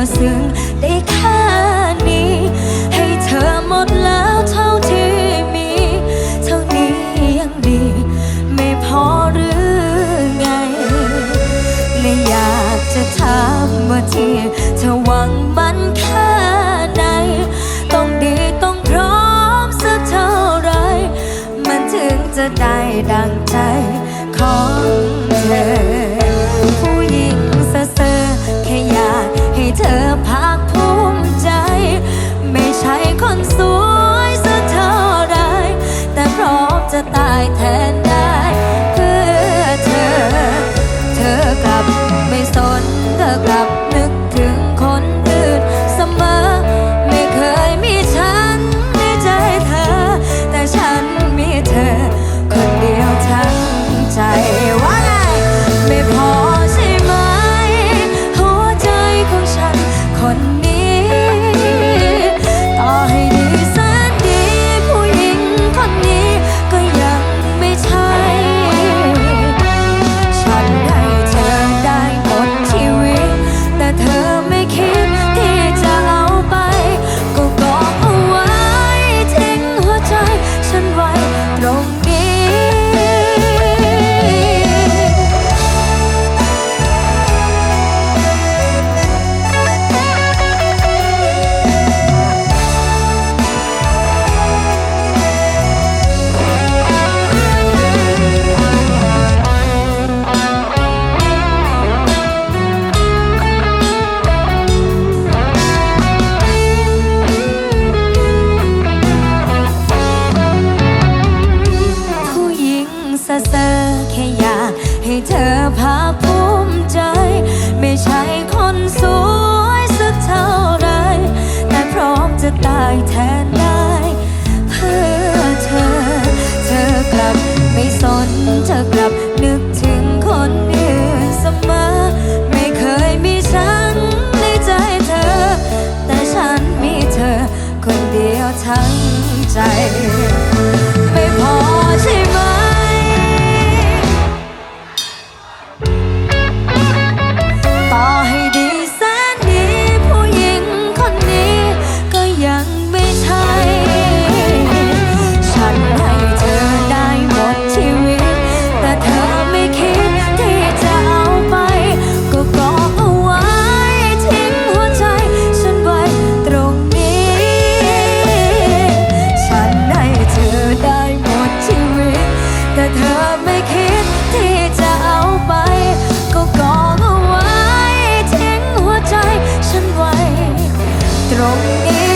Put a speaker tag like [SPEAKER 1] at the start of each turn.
[SPEAKER 1] อซึ้งได้แค่นี้ ให้เธอหมดแล้วเท่าที่มี เท่านี้ยังดี ไม่พอหรือไงเลยอยากจะถามว่าที่เธอหวังมันแค่ไหนต้องดีต้องพร้อมสักเท่าไร มันถึงจะได้ดังใจของเธอ คนสวยสักเท่าไรแต่พร้อมจะตายแทนายแทนได้ เพื่อเธอ เธอกลับไม่สน เธอกลับนึกถึงคนอื่นเสมอ ไม่เคยมีฉันในใจเธอ แต่ฉันมีเธอ คนเดียวทั้งใจ อไม่คิดที่จะเอาไป ก็กองเอาไว้ทิ้งหัวใจฉันไว้ ตรงนี้